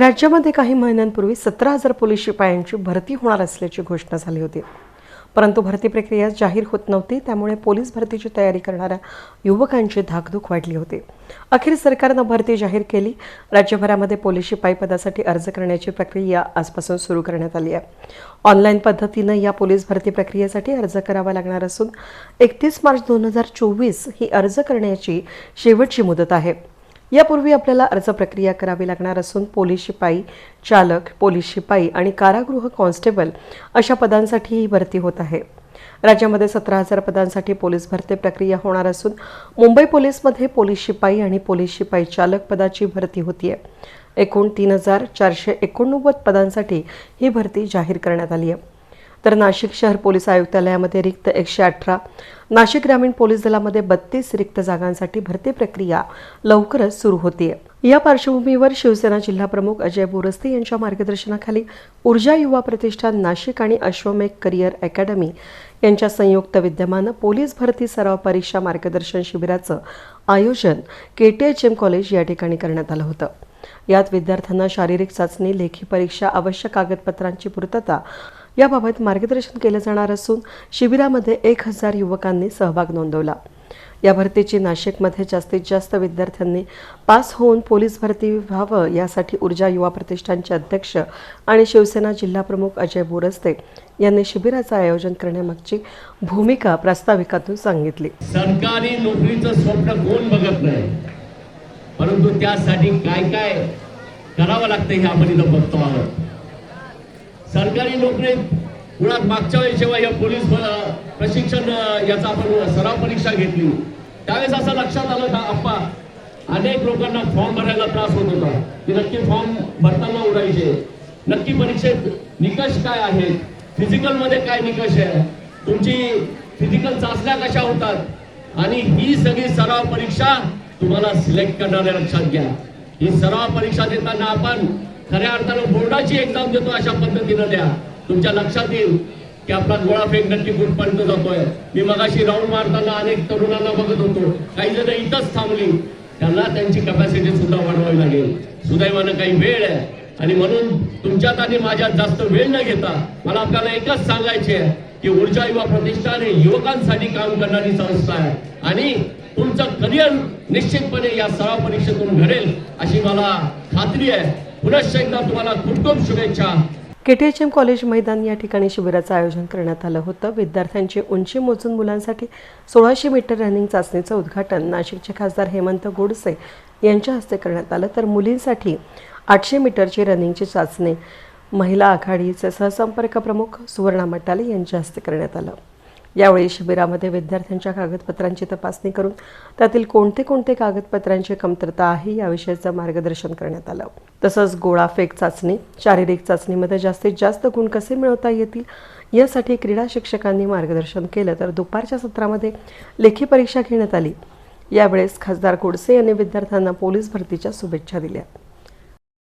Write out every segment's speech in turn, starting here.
राज्यामध्ये काही महिन्यांपूर्वी सतरा हजार पोलीस शिपायांची भरती होणार असल्याची घोषणा झाली होती. परंतु भरती प्रक्रिया जाहीर होत नव्हती त्यामुळे पोलीस भरतीची तयारी करणाऱ्या युवकांची धाकधूक वाढली होती. अखेर सरकारनं भरती जाहीर केली. राज्यभरामध्ये पोलीस शिपाई पदासाठी अर्ज करण्याची प्रक्रिया आजपासून सुरू करण्यात आली आहे. ऑनलाईन पद्धतीनं या पोलीस भरती प्रक्रियेसाठी अर्ज करावा लागणार असून एकतीस मार्च दोन हजार चोवीस ही अर्ज करण्याची शेवटची मुदत आहे. यापूर्वी आपल्याला अर्ज प्रक्रिया करावी लागणार असून पोलीस शिपाई चालक पोलीस शिपाई आणि कारागृह कॉन्स्टेबल अशा पदांसाठी ही भरती होत आहे. राज्यामध्ये सतरा हजार पदांसाठी पोलीस भरती प्रक्रिया होणार असून मुंबई पोलीसमध्ये पोलीस शिपाई आणि पोलीस शिपाई चालक पदाची भरती होतीये. एकूण तीन हजार चारशे एकोणनव्वद पदांसाठी ही भरती जाहीर करण्यात आली आहे तर नाशिक शहर पोलीस आयुक्तालयामध्ये रिक्त एकशे अठरा. नाशिक ग्रामीण पोलीस दलामध्ये बत्तीस रिक्त जागांसाठी भरती प्रक्रिया लवकरच सुरू होतीये. या पार्श्वभूमीवर शिवसेना जिल्हाप्रमुख अजय बोरस्ते यांच्या मार्गदर्शनाखाली ऊर्जा युवा प्रतिष्ठान नाशिक आणि अश्वमेघ करिअर अकॅडमी यांच्या संयुक्त विद्यमानं पोलीस भरती सराव परीक्षा मार्गदर्शन शिबिराचं आयोजन केटीएचएम कॉलेज या ठिकाणी करण्यात आलं होतं. यात विद्यार्थ्यांना शारीरिक चाचणी लेखी परीक्षा आवश्यक कागदपत्रांची पूर्तता याबाबत मार्गदर्शन केलं जाणार असून शिबिरामध्ये एक हजार युवकांनी सहभाग नोंदवला. या भरतीची नाशिकमध्ये जास्तीत जास्त विद्यार्थ्यांनी पास होऊन पोलीस भरती व्हावं यासाठी ऊर्जा युवा प्रतिष्ठानचे अध्यक्ष आणि शिवसेना जिल्हाप्रमुख अजय बोरस्ते यांनी शिबिराचं आयोजन करण्यामागची भूमिका प्रास्ताविकातून सांगितली. सरकारी नोकरीचं स्वप्न कोण बघत नाही? परंतु त्यासाठी काय काय करावं लागतं हे आपण इथं बघतो आहोत. सरकारी नोकरीत मुळात मागच्या वेळेस जेव्हा या पोलीस प्रशिक्षण याचा आपण सराव परीक्षा घेतली त्यावेळेस असं लक्षात आलं का आप्पा अनेक लोकांना फॉर्म भरायला त्रास होत होता. की नक्की फॉर्म भरताना उडायचे. नक्की परीक्षेत निकष काय आहेत? फिजिकलमध्ये काय निकष आहे? तुमची फिजिकल चाचण्या कशा होतात? आणि ही सगळी सराव परीक्षा तुम्हाला सिलेक्ट करणाऱ्या लक्षात घ्या. ही सराव परीक्षा देताना आपण खऱ्या अर्थानं महत्वाची एक्झाम देतो अशा पद्धतीनं द्या. तुमच्या लक्षात येईल. की आपला गोळा फेक नक्की कुठपर्यंत जातोय. मी मगाशी राऊंड मारताना अनेक तरुणांना बघत होतो. काही जण इथंच थांबली. त्यांना त्यांची कपॅसिटी सुद्धा वाढवावी लागेल. सुदैवानं काही वेळ आहे. आणि म्हणून तुमच्यात आणि माझ्यात जास्त वेळ न घेता मला आपल्याला एकच सांगायचे आहे की ऊर्जा युवा प्रतिष्ठान हे युवकांसाठी काम करणारी संस्था आहे. आणि तुमचं करिअर निश्चितपणे या सराव परीक्षेतून घडेल अशी मला खात्री आहे. पुनश्च एकदा तुम्हाला खूप शुभेच्छा. केटीएचएम कॉलेज मैदान या ठिकाणी शिबिराचं आयोजन करण्यात आलं होतं. विद्यार्थ्यांची उंची मोजून मुलांसाठी सोळाशे मीटर रनिंग चाचणीचं उद्घाटन नाशिकचे खासदार हेमंत गोडसे यांच्या हस्ते करण्यात आलं. तर मुलींसाठी आठशे मीटरची रनिंगची चाचणी महिला आघाडीचे सहसंपर्क प्रमुख सुवर्णा मटाले यांच्या हस्ते करण्यात आलं. यावेळी शिबिरामध्ये विद्यार्थ्यांच्या कागदपत्रांची तपासणी करून त्यातील कोणते कोणते कागदपत्रांची कमतरता आहे याविषयीचं मार्गदर्शन करण्यात आलं. तसंच गोळा फेक चाचणी शारीरिक चाचणीमध्ये जास्तीत जास्त गुण कसे मिळवता येतील यासाठी क्रीडा शिक्षकांनी मार्गदर्शन केलं. तर दुपारच्या सत्रामध्ये लेखी परीक्षा घेण्यात आली. यावेळेस खासदार गोडसे यांनी विद्यार्थ्यांना पोलीस भरतीच्या शुभेच्छा दिल्या.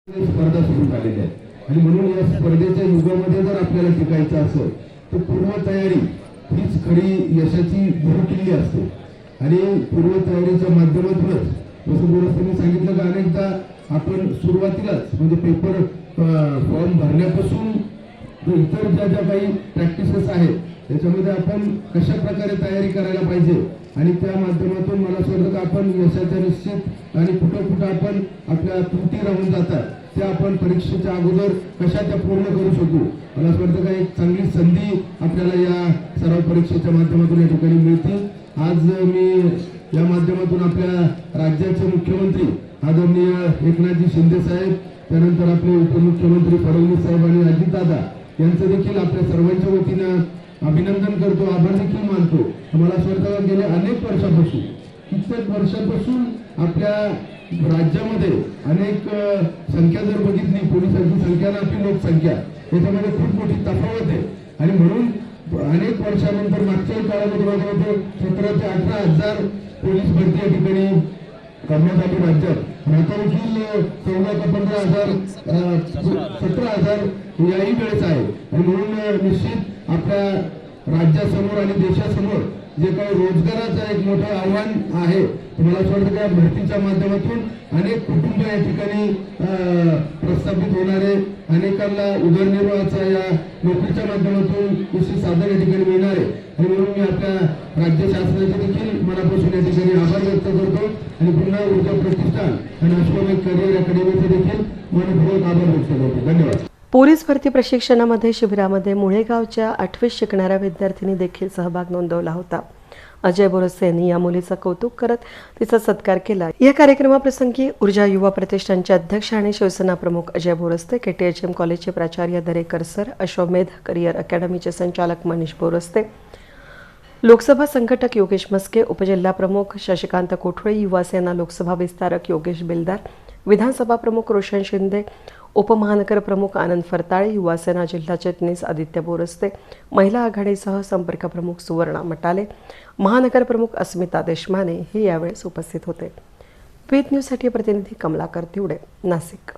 स्पर्धा सुरू झालेल्या आणि म्हणून या स्पर्धेच्या युगामध्ये जर आपल्याला शिकायचं असेल तर पूर्वतयारी हीच खरी यशाची गुरुकिल्ली असते. आणि पूर्वतयारीच्या माध्यमातूनच जसं गोरस्तांनी सांगितलं की अनेकदा आपण सुरुवातीलाच म्हणजे पेपर फॉर्म भरण्यापासून इतर ज्या ज्या काही प्रॅक्टिसेस आहेत त्याच्यामध्ये आपण कशा प्रकारे तयारी करायला पाहिजे? आणि त्या माध्यमातून मला असं वाटतं की आपण यशाच्या निश्चित आणि कुठं कुठं आपण आपल्या त्रुटी राहून जातात. त्या आपण परीक्षेच्या अगोदर कशा त्या पूर्ण करू शकू? मला असं वाटतं का एक चांगली संधी आपल्याला या सराव परीक्षेच्या माध्यमातून या ठिकाणी मिळते. आज मी या माध्यमातून आपल्या राज्याचे मुख्यमंत्री आदरणीय एकनाथजी शिंदे साहेब त्यानंतर आपले उपमुख्यमंत्री फडणवीस साहेब आणि अजितदादा यांचं देखील आपल्या सर्वांच्या वतीनं अभिनंदन करतो आभार देखील मानतो. मला असं वाटतं गेल्या अनेक वर्षापासून कित्येक वर्षापासून आपल्या राज्यामध्ये अनेक संख्या जर बघितली पोलिसांची संख्या आणि आपली लोकसंख्या याच्यामध्ये खूप मोठी तफावत आहे. आणि म्हणून अनेक वर्षानंतर मागच्या काळामध्ये माझ्यामध्ये सतरा ते अठरा हजार पोलीस भरती या ठिकाणी करण्यात आली राज्यात आता देखील चौदा ते पंधरा हजार सतरा हजार याही वेळेस आहे. आणि म्हणून निश्चित आपल्या राज्यासमोर आणि देशासमोर जे काही रोजगाराचं एक मोठं आव्हान आहे मला असं वाटतं का भरतीच्या माध्यमातून अनेक कुटुंब या ठिकाणी प्रस्थापित होणारे अनेकांना उदरनिर्वाहाचा या नोकरीच्या माध्यमातून कृषी साधन या ठिकाणी मिळणार आहे. आणि म्हणून मी आपल्या राज्य शासनाचे देखील मनापासून या ठिकाणी आभार व्यक्त करतो. आणि पुन्हा ऊर्जा प्रतिष्ठान आणि अश्वमेध करिअर अकॅडमीचे देखील मनपूर्वक आभार व्यक्त करतो. धन्यवाद. पोलीस भरती प्रशिक्षणामध्ये शिबिरामध्ये मुळेगावच्या आठवीत शिकणाऱ्या विद्यार्थ्यांनी देखील सहभाग नोंदवला होता. अजय बोरसे यांनी या मुलीचं कौतुक करत तिचा सत्कार केला. या कार्यक्रमाप्रसंगी ऊर्जा युवा प्रतिष्ठानचे अध्यक्ष आणि शिवसेना प्रमुख अजय बोरस्ते केटीएचएम कॉलेजचे प्राचार्य दरेकर सर अश्वमेध करिअर अकॅडमीचे संचालक मनीष बोरस्ते लोकसभा संघटक योगेश मस्के उपजिल्हा प्रमुख शशिकांत कोठळे युवासेना लोकसभा विस्तारक योगेश बिलदार विधानसभा प्रमुख रोशन शिंदे उपमहानगर प्रमुख आनंद फरताळे युवासेना जिल्हा चिटणीस आदित्य बोरस्ते महिला आघाडीसह संपर्क प्रमुख सुवर्णा मटाले महानगर प्रमुख अस्मिता देशमाने हे यावेळेस उपस्थित होते. वेद न्यूजसाठी प्रतिनिधी कमलाकर तिवडे नाशिक